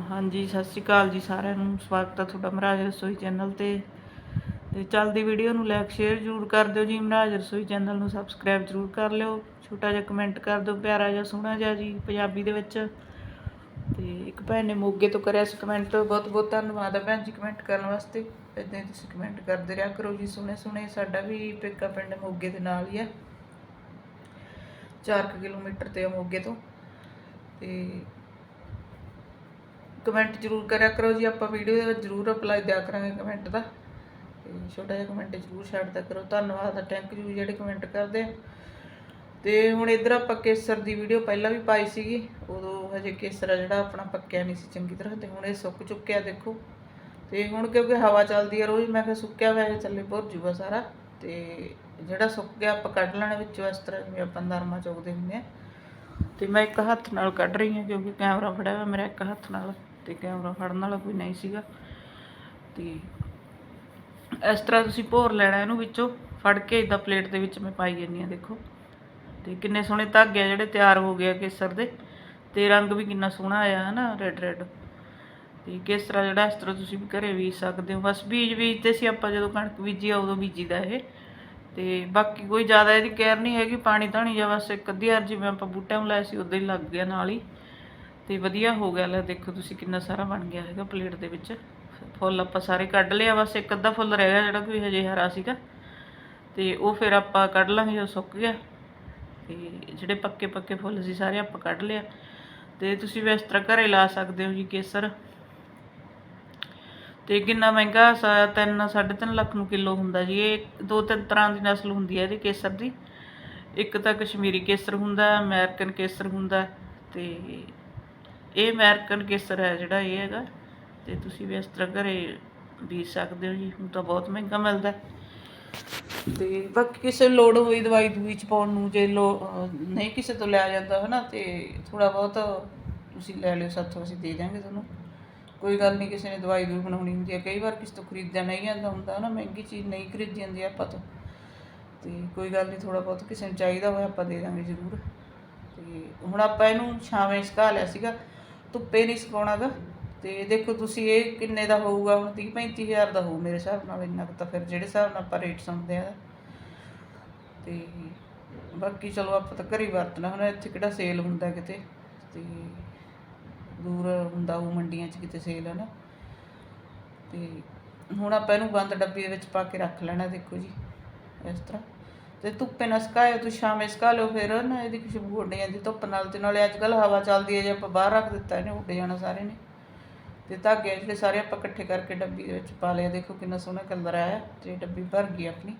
ਹਾਂਜੀ, ਸਤਿ ਸ਼੍ਰੀ ਅਕਾਲ ਜੀ ਸਾਰਿਆਂ ਨੂੰ। ਸਵਾਗਤ ਹੈ ਤੁਹਾਡਾ ਮਹਾਰਾਜ ਰਸੋਈ ਚੈਨਲ ਤੇ। ਤੇ ਚੱਲਦੀ ਵੀਡੀਓ ਨੂੰ ਲਾਈਕ ਸ਼ੇਅਰ ਜ਼ਰੂਰ ਕਰ ਦਿਓ ਜੀ। ਮਹਾਰਾਜ ਰਸੋਈ ਚੈਨਲ ਨੂੰ ਸਬਸਕ੍ਰਾਈਬ ਜ਼ਰੂਰ ਕਰ ਲਿਓ। ਛੋਟਾ ਜਿਹਾ ਕਮੈਂਟ ਕਰ ਦਿਓ, ਪਿਆਰਾ ਜਿਹਾ, ਸੋਹਣਾ ਜਿਹਾ ਜੀ, ਪੰਜਾਬੀ ਦੇ ਵਿੱਚ। ਤੇ ਇੱਕ ਭੈਣ ਨੇ ਮੋਗੇ ਤੋਂ ਕਰਿਆ ਸੀ ਕਮੈਂਟ ਬਹੁਤ ਬਹੁਤ ਧੰਨਵਾਦ ਹੈ ਭੈਣ ਜੀ ਕਮੈਂਟ ਕਰਨ ਵਾਸਤੇ। ਇਦਾਂ ਹੀ ਤੁਸੀਂ ਕਮੈਂਟ ਕਰਦੇ ਰਿਹਾ ਕਰੋ ਜੀ। ਸੁਣੇ ਸੁਣੇ ਸਾਡਾ ਵੀ ਪੇਕਾ ਪਿੰਡ ਮੋਗੇ ਦੇ ਨਾਲ ਹੀ ਆ। 4 ਕਿਲੋਮੀਟਰ ਤੇ ਮੋਗੇ ਤੋਂ। ਤੇ ਕਮੈਂਟ ਜ਼ਰੂਰ ਕਰਿਆ ਕਰੋ ਜੀ, ਆਪਾਂ ਵੀਡੀਓ ਦੇ ਵਿੱਚ ਜ਼ਰੂਰ ਰਿਪਲਾਈ ਦਿਆ ਕਰਾਂਗੇ ਕਮੈਂਟ ਦਾ। ਤੇ ਛੋਟਾ ਜਿਹਾ ਕਮੈਂਟ ਜ਼ਰੂਰ ਛੱਡਦਾ ਕਰੋ। ਧੰਨਵਾਦ ਥੈਂਕ ਯੂ ਜਿਹੜੇ ਕਮੈਂਟ ਕਰਦੇ ਆ। ਤੇ ਹੁਣ ਇਧਰ ਆਪਾਂ ਕੇਸਰ ਦੀ ਵੀਡੀਓ ਪਹਿਲਾਂ ਵੀ ਪਾਈ ਸੀਗੀ, ਉਦੋਂ ਹਜੇ ਕੇਸਰ ਆ ਜਿਹੜਾ ਆਪਣਾ ਪੱਕਿਆ ਨਹੀਂ ਸੀ ਚੰਗੀ ਤਰ੍ਹਾਂ, ਤੇ ਹੁਣ ਇਹ ਸੁੱਕ ਚੁੱਕਿਆ ਦੇਖੋ। ਤੇ ਹੁਣ ਕਿਉਂਕਿ ਹਵਾ ਚੱਲਦੀ ਹੈ ਰੋਜ਼, ਮੈਂ ਕਿਹਾ ਸੁੱਕਿਆ ਹੋਇਆ ਇਹ ਥੱਲੇ ਭੁਰ ਜੂਗਾ ਸਾਰਾ। ਤੇ ਜਿਹੜਾ ਸੁੱਕ ਗਿਆ ਆਪਾਂ ਕੱਢ ਲੈਣਾ ਵਿੱਚੋਂ, ਇਸ ਤਰ੍ਹਾਂ ਜਿਵੇਂ ਆਪਾਂ ਨਰਮਾ ਚੁਗਦੇ ਹੁੰਦੇ ਆ। ਤੇ ਮੈਂ ਇੱਕ ਹੱਥ ਨਾਲ ਕੱਢ ਰਹੀ ਹਾਂ ਕਿਉਂਕਿ ਕੈਮਰਾ ਫੜਿਆ ਹੋਇਆ, ਮੇਰਾ ਇੱਕ ਹੱਥ ਨਾਲ। ਤੇ ਕੈਮਰਾ ਫੜਨ ਵਾਲਾ ਕੋਈ ਨਹੀਂ ਸੀਗਾ। ਤੇ ਇਸ ਤਰ੍ਹਾਂ ਤੁਸੀਂ ਭੋਰ ਲੈਣਾ ਇਹਨੂੰ ਵਿੱਚੋਂ, ਫੜ ਕੇ ਇਦਾਂ ਪਲੇਟ ਦੇ ਵਿੱਚ ਮੈਂ ਪਾਈ ਜਾਂਦੀ ਹਾਂ, ਦੇਖੋ। ਤੇ ਕਿੰਨੇ ਸੋਹਣੇ ਧਾਗੇ ਆ ਜਿਹੜੇ ਤਿਆਰ ਹੋ ਗਏ ਆ ਕੇਸਰ ਦੇ। ਤੇ ਰੰਗ ਵੀ ਕਿੰਨਾ ਸੋਹਣਾ ਆਇਆ ਹੈ ਨਾ ਰੈੱਡ ਰੈੱਡ ਤੇ ਕੇਸਰਾ ਜਿਹੜਾ ਇਸ ਤਰ੍ਹਾਂ ਤੁਸੀਂ ਵੀ ਘਰੇ ਬੀਜ ਸਕਦੇ ਹੋ। ਬਸ ਬੀਜ ਬੀਜਦੇ ਸੀ ਆਪਾਂ ਜਦੋਂ ਕਣਕ ਬੀਜੀ ਆ ਉਦੋਂ ਬੀਜੀਦਾ ਇਹ। ਤੇ ਬਾਕੀ ਕੋਈ ਜ਼ਿਆਦਾ ਇਹਦੀ ਕੇਅਰ ਨਹੀਂ ਹੈਗੀ। ਪਾਣੀ ਧਾਣੀ ਜਾਂ ਬਸ ਇੱਕ ਅੱਧੀ ਵਾਰ ਜਿਵੇਂ ਆਪਾਂ ਬੂਟਿਆਂ ਨੂੰ ਲਾਇਆ ਸੀ, ਉਦੋਂ ਹੀ ਲੱਗ ਗਿਆ ਨਾਲ ਹੀ। ਤੇ ਵਧੀਆ ਹੋ ਗਿਆ ਲੈ, ਦੇਖੋ ਤੁਸੀਂ ਕਿੰਨਾ ਸਾਰਾ ਬਣ ਗਿਆ ਹੈਗਾ ਪਲੇਟ ਦੇ ਵਿੱਚ। ਫੁੱਲ ਆਪਾਂ ਸਾਰੇ ਕੱਢ ਲਿਆ, ਬਸ ਇੱਕ ਅੱਧਾ ਫੁੱਲ ਰਹਿ ਗਿਆ ਜਿਹੜਾ ਕੋਈ ਹਜੇ ਹਰਾ ਸੀਗਾ। ਤੇ ਉਹ ਫਿਰ ਆਪਾਂ ਕੱਢ ਲਾਂਗੇ ਜਦੋਂ ਸੁੱਕ ਗਿਆ। ਤੇ ਜਿਹੜੇ ਪੱਕੇ ਪੱਕੇ ਫੁੱਲ ਸੀ ਸਾਰੇ ਆਪਾਂ ਕੱਢ ਲਿਆ। ਤੇ ਤੁਸੀਂ ਵੀ ਇਸ ਤਰ੍ਹਾਂ ਘਰੇ ਲਾ ਸਕਦੇ ਹੋ ਜੀ ਕੇਸਰ। ਤੇ ਕਿੰਨਾ ਮਹਿੰਗਾ ਸਾ- ਤਿੰਨ, ਸਾਢੇ ਤਿੰਨ ਲੱਖ ਨੂੰ ਕਿਲੋ ਹੁੰਦਾ ਜੀ। ਇਹ ਦੋ ਤਿੰਨ ਤਰ੍ਹਾਂ ਦੀ ਨਸਲ ਹੁੰਦੀ ਹੈ ਇਹਦੀ ਕੇਸਰ ਦੀ। ਇੱਕ ਤਾਂ ਕਸ਼ਮੀਰੀ ਕੇਸਰ ਹੁੰਦਾ, ਅਮਰੀਕਨ ਕੇਸਰ ਹੁੰਦਾ ਤੇ ਇਹ ਅਮਰੀਕਨ ਕੇਸਰ ਹੈ ਜਿਹੜਾ ਇਹ ਹੈਗਾ, ਤੇ ਤੁਸੀਂ ਵੀ ਇਸ ਤਰ੍ਹਾਂ ਘਰੇ ਬੀਜ ਸਕਦੇ ਹੋ ਜੀ, ਹੁਣ ਤਾਂ ਬਹੁਤ ਮਹਿੰਗਾ ਮਿਲਦਾ ਹੈ। ਤੇ ਬਾਕੀ ਕਿਸੇ ਲੋੜ ਹੋਈ ਦਵਾਈ ਦੂਈ ਚ ਪਾਉਣ ਨੂੰ, ਜੇ ਲੋ, ਨਹੀਂ ਕਿਸੇ ਤੋਂ ਲਿਆ ਜਾਂਦਾ ਹਨਾ, ਤੇ ਥੋੜਾ ਬਹੁਤ ਤੁਸੀਂ ਲੈ ਲਿਓ ਸਾਥੋਂ ਅਸੀਂ ਦੇ ਦਾਂਗੇ ਤੁਹਾਨੂੰ। ਕੋਈ ਗੱਲ ਨਹੀਂ, ਕਿਸੇ ਨੇ ਦਵਾਈ ਦੂਈ ਬਣਾਉਣੀ ਹੁੰਦੀ ਹੈ, ਕਈ ਵਾਰ ਕਿਸੇ ਤੋਂ ਖਰੀਦਿਆ ਨਹੀਂ ਜਾਂਦਾ ਹੁੰਦਾ ਨਾ ਮਹਿੰਗੀ ਚੀਜ਼ ਨਹੀਂ ਖਰੀਦੀ ਜਾਂਦੀ ਆਪਾਂ ਤੋਂ। ਤੇ ਕੋਈ ਗੱਲ ਨਹੀਂ ਥੋੜਾ ਬਹੁਤ ਕਿਸੇ ਨੂੰ ਚਾਹੀਦਾ ਹੋਇਆ ਆਪਾਂ ਦੇ ਦਾਂਗੇ ਜ਼ਰੂਰ। ਤੇ ਹੁਣ ਆਪਾਂ ਇਹਨੂੰ ਛਾਵੇਂ ਸੁਕਾ ਲਿਆ ਸੀਗਾ ਧੁੱਪੇ ਨਹੀਂ ਸੁਕਾਉਣਾਗਾ ਤੇ ਦੇਖੋ ਤੁਸੀਂ ਇਹ ਕਿੰਨੇ ਦਾ ਹੋਊਗਾ? ਹੁਣ 30 35000 ਦਾ ਹੋਊ ਮੇਰੇ ਹਿਸਾਬ ਨਾਲ, ਇੰਨਾ ਕੁ ਤਾਂ ਫਿਰ ਜਿਹੜੇ ਹਿਸਾਬ ਨਾਲ ਆਪਾਂ ਰੇਟ ਸੁਣਦੇ ਆ ਤੇ ਬਾਕੀ ਚਲੋ ਆਪਾਂ ਤਾਂ ਘਰੇ ਹੀ ਵਰਤਣਾ, ਹੁਣ ਇੱਥੇ ਕਿਹੜਾ ਸੇਲ ਹੁੰਦਾ ਕਿਤੇ? ਤੇ ਦੂਰ ਹੁੰਦਾ ਉਹ ਮੰਡੀਆਂ 'ਚ ਕਿਤੇ ਸੇਲ ਹੈ ਨਾ ਤੇ ਹੁਣ ਆਪਾਂ ਇਹਨੂੰ ਬੰਦ ਡੱਬੀ ਦੇ ਵਿੱਚ ਪਾ ਕੇ ਰੱਖ ਲੈਣਾ ਦੇਖੋ ਜੀ, ਇਸ ਤਰ੍ਹਾਂ। ਤੇ ਧੁੱਪੇ ਨਾ ਸੁਕਾਇਓ ਤੁਸੀਂ ਸ਼ਾਮੇ ਸੁਕਾ ਲਓ ਫਿਰ ਨਾ, ਇਹਦੀ ਖੁਸ਼ਬੂ ਉੱਡ ਜਾਂਦੀ ਧੁੱਪ ਨਾਲ ਤੇ ਨਾਲੇ ਅੱਜ ਕੱਲ ਹਵਾ ਚੱਲਦੀ ਹੈ, ਜੇ ਆਪਾਂ ਬਾਹਰ ਰੱਖ ਦਿੱਤਾ ਇਹਨੇ, ਉੱਡ ਜਾਣਾ ਸਾਰੇ ਨੇ। ਤੇ ਧਾਗੇ ਜਿਹੜੇ ਸਾਰੇ ਆਪਾਂ ਇਕੱਠੇ ਕਰਕੇ ਡੱਬੀ ਦੇ ਵਿੱਚ ਪਾ ਲਿਆ ਦੇਖੋ ਕਿੰਨਾ ਸੋਹਣਾ ਕਲਰ ਆਇਆ, ਤੇ ਡੱਬੀ ਭਰ ਗਈ ਆਪਣੀ।